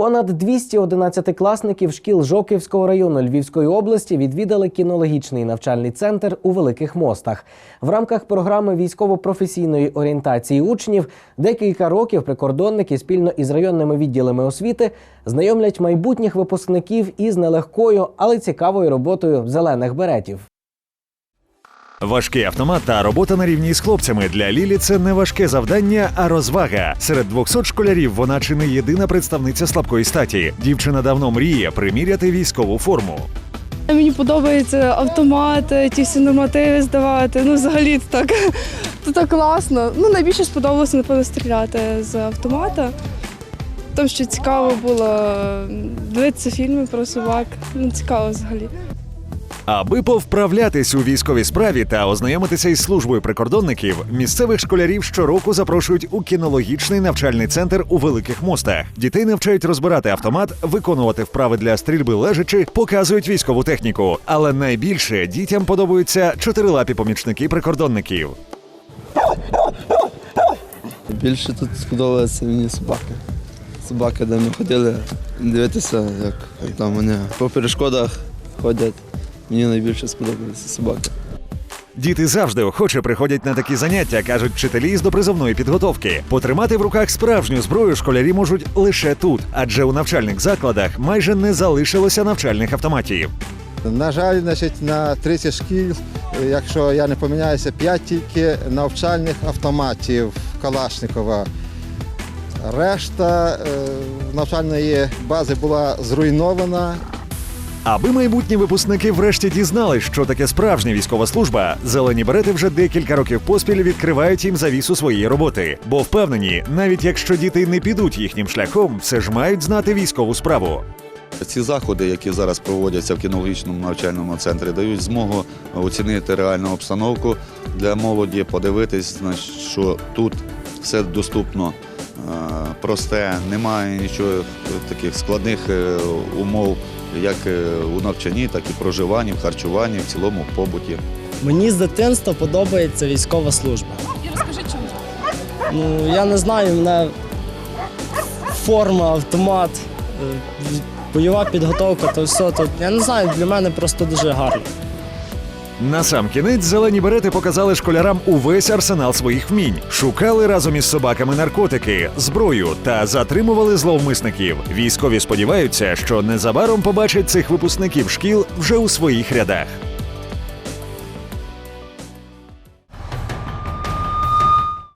Понад 200 одинадцятикласників шкіл Жоківського району Львівської області відвідали кінологічний навчальний центр у Великих Мостах. В рамках програми військово-професійної орієнтації учнів декілька років прикордонники спільно із районними відділами освіти знайомлять майбутніх випускників із нелегкою, але цікавою роботою зелених беретів. Важкий автомат та робота на рівні з хлопцями для Лілі це не важке завдання, а розвага. Серед 200 школярів вона чи не єдина представниця слабкої статі. Дівчина давно мріє приміряти військову форму. Мені подобається автомати, ті всі нормативи здавати. Ну, взагалі це так, це так класно. Ну, найбільше сподобалося, напевно, стріляти з автомата. Тому що цікаво було дивитися фільми про собак. Ну, цікаво взагалі. Аби повправлятись у військовій справі та ознайомитися із службою прикордонників, місцевих школярів щороку запрошують у кінологічний навчальний центр у великих мостах. Дітей навчають розбирати автомат, виконувати вправи для стрільби лежачи, показують військову техніку. Але найбільше дітям подобаються чотирилапі помічники прикордонників. Більше тут сподобалася мені собака. Собака, де ми ходили дивитися, як там вони по перешкодах ходять. Мені найбільше сподобалася собака. Діти завжди охоче приходять на такі заняття, кажуть вчителі з допризовної підготовки. Потримати в руках справжню зброю школярі можуть лише тут, адже у навчальних закладах майже не залишилося навчальних автоматів. На жаль, значить, на 30 шкіл, якщо я не помиляюся, 5 тільки навчальних автоматів Калашникова. Решта е, навчальної бази була зруйнована. Аби майбутні випускники врешті дізнались, що таке справжня військова служба, зелені берети вже декілька років поспіль відкривають їм завісу своєї роботи, бо впевнені, навіть якщо діти не підуть їхнім шляхом, все ж мають знати військову справу. Ці заходи, які зараз проводяться в кінологічному навчальному центрі, дають змогу оцінити реальну обстановку для молоді, подивитись, що тут все доступно, просте, немає нічого таких складних е, умов, як е, у навчанні, так і проживанні, в харчуванні, в цілому в побуті. Мені з дитинства подобається військова служба. І розкажи, чому? Ну, я не знаю, мене форма, автомат, е, бойова підготовка, то все тут. Я не знаю, для мене просто дуже гарно. На сам кінець зелені берети показали школярам увесь арсенал своїх вмінь, шукали разом із собаками наркотики, зброю та затримували зловмисників. Військові сподіваються, що незабаром побачать цих випускників шкіл вже у своїх рядах.